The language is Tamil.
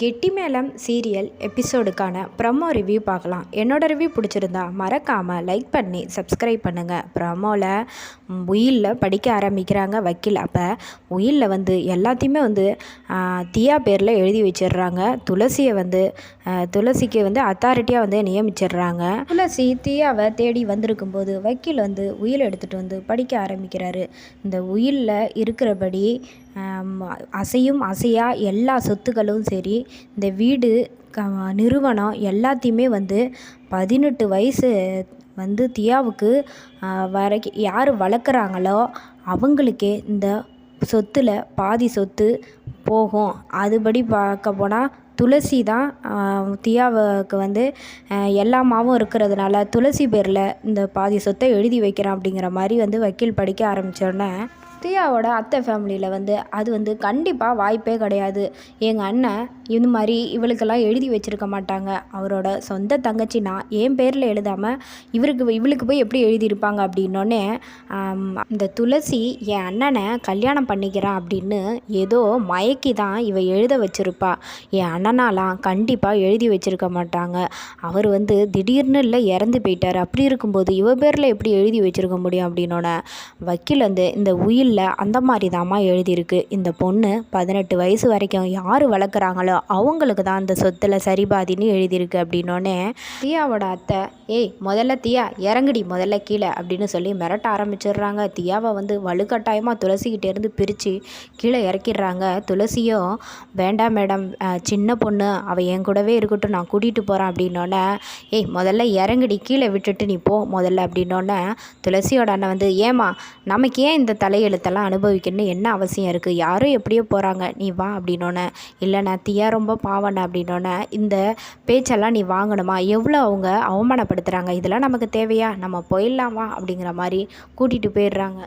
கெட்டி மேளம் சீரியல் எபிசோடுக்கான ப்ரமோ ரிவ்யூ பார்க்கலாம். என்னோட ரிவ்யூ பிடிச்சிருந்தா மறக்காமல் லைக் பண்ணி சப்ஸ்கிரைப் பண்ணுங்கள் ப்ரமோவில் உயிலில் படிக்க ஆரம்பிக்கிறாங்க வக்கீல். அப்போ உயிலில் வந்து எல்லாத்தையுமே வந்து தியா பேரில் எழுதி வச்சிடுறாங்க. துளசியை வந்து துளசிக்கு வந்து அத்தாரிட்டியாக வந்து நியமிச்சிடுறாங்க. துளசி தியாவை தேடி வந்திருக்கும் போது வக்கீல் வந்து உயில் எடுத்துகிட்டு வந்து படிக்க ஆரம்பிக்கிறாரு. இந்த உயிலில் இருக்கிறபடி அசையும் அசையா எல்லா சொத்துக்களும் சரி இந்த வீடு க நிறுவனம் எல்லாத்தையுமே வந்து பதினெட்டு வயசு வந்து தியாவுக்கு வரைக்கு யார் வளர்க்குறாங்களோ அவங்களுக்கே இந்த சொத்தில் பாதி சொத்து போகும். அதுபடி பார்க்க போனால் துளசி தான் தியாவுக்கு வந்து எல்லாமாவும் இருக்கிறதுனால துளசி பேரில் இந்த பாதி சொத்தை எழுதி வைக்கிறேன் அப்படிங்கிற மாதிரி வந்து வக்கீல் படிக்க ஆரம்பித்தோடனே தியாவோட அத்தை ஃபேமிலியில் வந்து அது வந்து கண்டிப்பாக வாய்ப்பே கிடையாது. எங்கள் அண்ணன் இந்த மாதிரி இவளுக்கெல்லாம் எழுதி வச்சுருக்க மாட்டாங்க. அவரோட சொந்த தங்கச்சினா என் பேரில் எழுதாமல் இவருக்கு இவளுக்கு போய் எப்படி எழுதியிருப்பாங்க அப்படின்னோடனே இந்த துளசி என் அண்ணனை கல்யாணம் பண்ணிக்கிறான் அப்படின்னு ஏதோ மயக்கி தான் இவ எழுத வச்சுருப்பா. என் அண்ணனாலாம் கண்டிப்பாக எழுதி வச்சுருக்க மாட்டாங்க. அவர் வந்து திடீர்னு இல்லை இறந்து போயிட்டார். அப்படி இருக்கும்போது இவ பேரில் எப்படி எழுதி வச்சுருக்க முடியும் அப்படின்னோட வக்கீல் வந்து இந்த உயில் இல்லை அந்த மாதிரி தாம்மா எழுதியிருக்கு. இந்த பொண்ணு பதினெட்டு வயசு வரைக்கும் யார் வளர்க்குறாங்களோ அவங்களுக்கு தான் அந்த சொத்தில் சரிபாதின்னு எழுதியிருக்கு அப்படின்னோடனே தியாவோட அத்தை ஏய் முதல்ல தியா இறங்குடி முதல்ல கீழே அப்படின்னு சொல்லி மிரட்ட ஆரம்பிச்சிடுறாங்க. தியாவை வந்து வலுக்கட்டாயமாக துளசிக்கிட்டேருந்து பிரித்து கீழே இறக்கிடுறாங்க. துளசியும் வேண்டாம் மேடம் சின்ன பொண்ணு அவள் என் கூடவே இருக்கட்டும் நான் கூட்டிகிட்டு போகிறேன் அப்படின்னோடனே ஏய் முதல்ல இறங்குடி கீழே விட்டுட்டு நீ போ முதல்ல அப்படின்னோடனே துளசியோட அண்ணன் வந்து ஏமா நமக்கு ஏன் இந்த தலையெழுத்தெல்லாம் அனுபவிக்கணும்னு என்ன அவசியம் இருக்குது யாரும் எப்படியோ போகிறாங்க நீ வா அப்படின்னோடனே இல்லைண்ணா தியா ரொம்ப பாவனை அப்படின்னோடனே இந்த பேச்செல்லாம் நீ வாங்கணுமா? எவ்வளோ அவங்க அவமானப்படுத்துகிறாங்க இதெல்லாம் நமக்கு தேவையா? நம்ம போயிடலாம்? வா அப்படிங்கிற மாதிரி கூட்டிகிட்டு போயிடுறாங்க.